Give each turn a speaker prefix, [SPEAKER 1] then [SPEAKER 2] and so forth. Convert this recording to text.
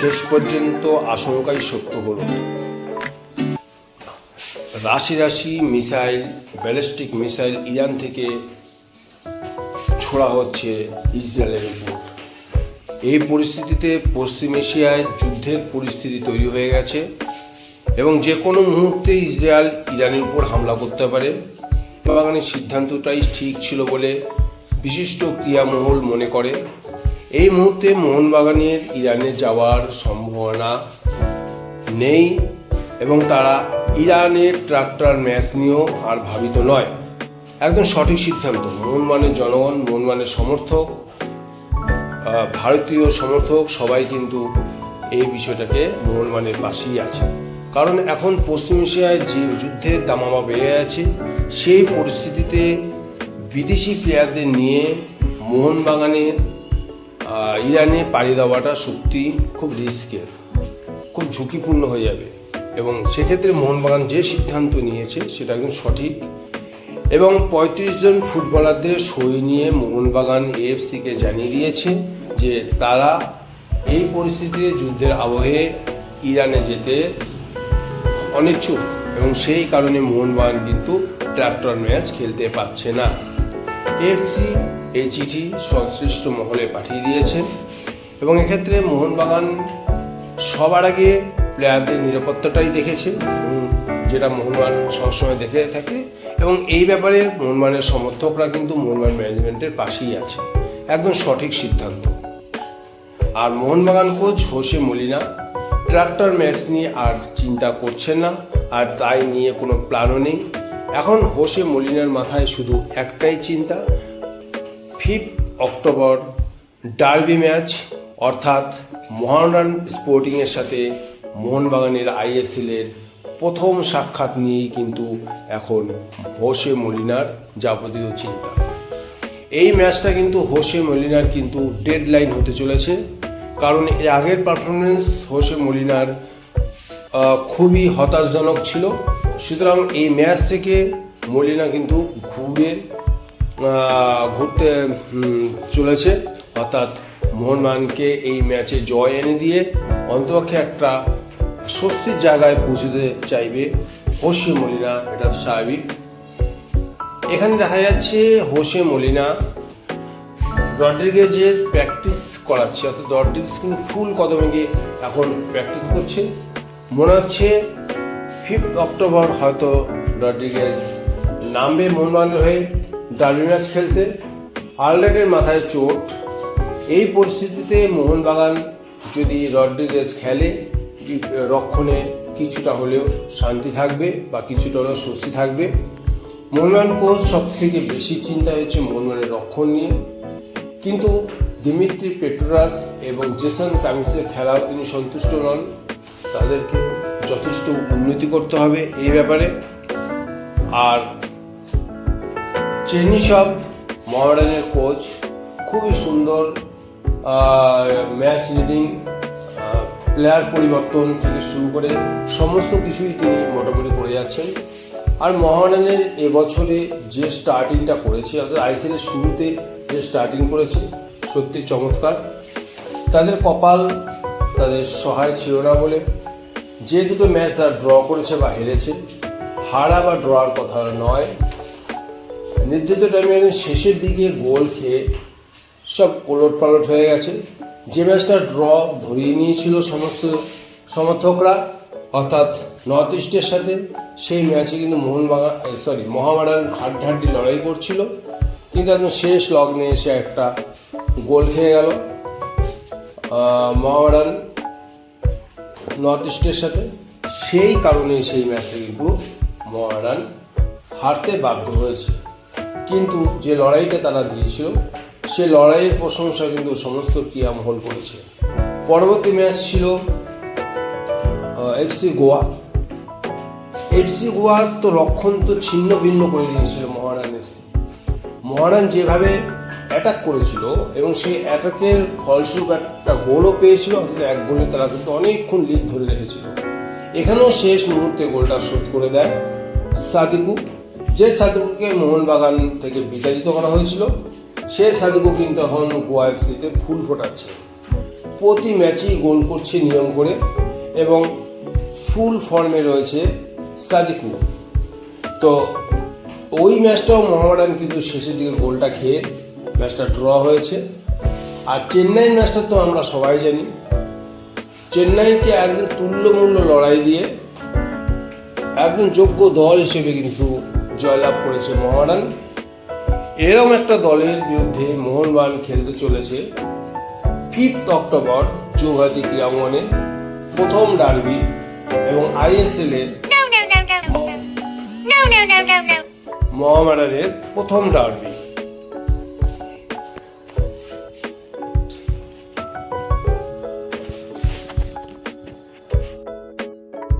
[SPEAKER 1] শেষ পর্যন্ত আশঙ্কাই সত্য হলো। রাশি রাশি মিসাইল, ব্যালিস্টিক মিসাইল ইরান থেকে ছোড়া হচ্ছে ইসরায়েলের উপর। এই পরিস্থিতিতে পশ্চিম এশিয়ায় যুদ্ধের পরিস্থিতি তৈরি হয়ে গেছে এবং যে কোনো মুহূর্তে ইসরায়েল ইরানের উপর হামলা করতে পারে। বাগানের সিদ্ধান্তটাই ঠিক ছিল বলে বিশিষ্ট ক্রিয়ামহল মনে করে। এই মুহূর্তে মোহনবাগানের ইরানে যাওয়ার সম্ভাবনা নেই এবং তারা ইরানের ট্রাক্টর ম্যাচ নিয়েও আর ভাবিত নয়। একদম সঠিক সিদ্ধান্ত। মোহনবানের জনগণ মোহনবানের সমর্থক ভারতীয় সমর্থক সবাই কিন্তু এই বিষয়টাকে মোহনবানের পাশেই আছে। কারণ এখন পশ্চিম এশিয়ায় যে যুদ্ধের দামামা বেড়ে আছে সেই পরিস্থিতিতে বিদেশি প্লেয়ারদের নিয়ে মোহনবাগানের ইরানে পাড়ি দেওয়াটা সত্যি খুব রিস্কের, খুব ঝুঁকিপূর্ণ হয়ে যাবে। এবং সেক্ষেত্রে মোহনবাগান যে সিদ্ধান্ত নিয়েছে সেটা একদম সঠিক। এবং পঁয়ত্রিশ জন ফুটবলারদের সই নিয়ে মোহনবাগান এএফসিকে জানিয়ে দিয়েছে যে তারা এই পরিস্থিতিতে যুদ্ধের আবহে ইরানে যেতে অনিচ্ছুক। এবং সেই কারণে মোহনবাগান কিন্তু ট্র্যাক্টর ম্যাচ খেলতে পারছে না। এফসি এই চিঠি সংশ্লিষ্ট মহলে পাঠিয়ে দিয়েছে এবং এক্ষেত্রে মোহনবাগান সবার আগে প্লেয়ারদের নিরাপত্তাটাই দেখেছে যেটা মোহনবাগান সবসময় দেখে থাকে। এবং এই ব্যাপারে মোহনবাগানের সমর্থকরা কিন্তু মোহনবাগান ম্যানেজমেন্টের পাশেই আছে। একদম সঠিক সিদ্ধান্ত। আর Mohun Bagan coach Jose Molina, tractor match নিয়ে আর চিন্তা করছেন না। আর তাই নিয়ে কোনো প্ল্যানও নেই। এখন হোসে মলিনার মাথায় শুধু একটাই চিন্তা ফিফথ অক্টোবর ডার্বি ম্যাচ, অর্থাৎ মোহনবাগান স্পোর্টিংয়ের সাথে মোহনবাগানের আইএসএলের প্রথম সাক্ষাৎ নিয়েই কিন্তু এখন হোসে মলিনার যাবতীয় চিন্তা। এই ম্যাচটা কিন্তু হোসে মলিনার কিন্তু ডেড লাইন হতে চলেছে, কারণ এর আগের পারফরমেন্স হোসে মলিনার খুবই হতাশজনক ছিল। সুতরাং এই ম্যাচ থেকে মলিনা কিন্তু ঘুরে ঘুরতে চলেছে। অর্থাৎ মোহনবাগানকে এই ম্যাচে জয় এনে দিয়ে অন্তপক্ষে একটা স্বস্তির জায়গায় পৌঁছতে চাইবে হোসে মলিনা, এটা স্বাভাবিক। এখানে দেখা যাচ্ছে হোসে মলিনা রড্রিগেজের প্র্যাকটিস করাচ্ছে, অর্থাৎ রড্রিগেজ কিন্তু ফুল কদমে গিয়ে এখন প্র্যাকটিস করছে। মনে হচ্ছে ফিফথ অক্টোবর হয়তো রড্রিগেজ নামবে মোহনবাগানের হয়ে ডার্বি ম্যাচ খেলতে। আলরেডের মাথায় চোট। এই পরিস্থিতিতে মোহনবাগান যদি রড্রিগেজ খেলে রক্ষণে কিছুটা হলেও শান্তি থাকবে বা কিছুটা হলেও স্বস্তি থাকবে। মোহনবাগান কোচ সব থেকে বেশি চিন্তা হয়েছে মোহনবাগানের রক্ষণ নিয়ে। কিন্তু দিমিত্রি পেট্রোরাস এবং জেসন কামিসের খেলাও তিনি সন্তুষ্ট নন। তাদেরকে যথেষ্ট উন্নতি করতে হবে এই ব্যাপারে। আর চেনিসব মহারানের কোচ, খুবই সুন্দর ম্যাচ রিডিং প্লেয়ার পরিবর্তন থেকে শুরু করে সমস্ত কিছুই তিনি মোটামুটি করে যাচ্ছেন। আর মহারানের এবছরে যে স্টার্টিংটা করেছে, অর্থাৎ আইসিএলের শুরুতে যে স্টার্টিং করেছে, সত্যি চমৎকার। তাদের কপাল, তাদের সহায় ছিল না বলে যে দুটো ম্যাচ তারা ড্র করেছে বা হেরেছে, হারা বা ড্রয়ার কথা নয়। নির্ধারিত টাইমে একদম শেষের দিকে গোল খেয়ে সব ওলট পালট হয়ে গেছে। যে ম্যাচটা ড্র ধরিয়ে নিয়েছিল সমস্ত সমর্থকরা, অর্থাৎ নর্থ ইস্টের সাথে, সেই ম্যাচে কিন্তু মোহনবাগান সরি মহামারান হাড্ডাহাড্ডি লড়াই করছিল। কিন্তু একদম শেষ লগ্নে এসে একটা গোল খেয়ে গেল। মহামারান নর্থ ইস্টের সাথে, সেই কারণে সেই ম্যাচটা কিন্তু মহারান হারতে বাধ্য হয়েছে। কিন্তু যে লড়াইটা তারা দিয়েছিল, সে লড়াইয়ের প্রশংসা কিন্তু সমস্ত ক্রিয়ামহল করেছে। পরবর্তী ম্যাচ ছিল এফসি গোয়া। এফসি গোয়ার তো রক্ষণ তো ছিন্ন ভিন্ন করে দিয়েছিল মহারান এফসি মহারান যেভাবে অ্যাটাক করেছিল এবং সেই অ্যাটাকের ফলস্বরূপ একটা গোলও পেয়েছিল অথচ এক গোলে তারা কিন্তু অনেকক্ষণ লিড ধরে রেখেছিল। এখানেও শেষ মুহূর্তে গোলটা শোধ করে দেয় সাদিকু, যে সাদিকুকে মোহনবাগান থেকে বিতাড়িত করা হয়েছিল, সে সাদিকু কিন্তু এখন গোয়া এফসিতে ফুল ফোটাচ্ছে। প্রতি ম্যাচেই গোল করছে নিয়ম করে এবং ফুল ফর্মে রয়েছে সাদিকু। তো ওই ম্যাচটাও মোহামেডান কিন্তু শেষের দিকে গোলটা খেয়ে ম্যাচটা ড্র হয়েছে আর চেন্নাই ম্যাচটা তো আমরা সবাই জানি চেন্নাইকে একদম তুল্যমূল্য লড়াই দিয়ে একদম যোগ্য দল হিসেবে কিন্তু জয়লাভ করেছে মোহামেডান এরম একটা দলের বিরুদ্ধে মোহনবাগান খেলতে চলেছে ফিফথ অক্টোবর চৌহাতি ক্রীড়াঙ্গনে প্রথম ডার্বি এবং আইএসএল এর. মোহামেডানের প্রথম ডার্বি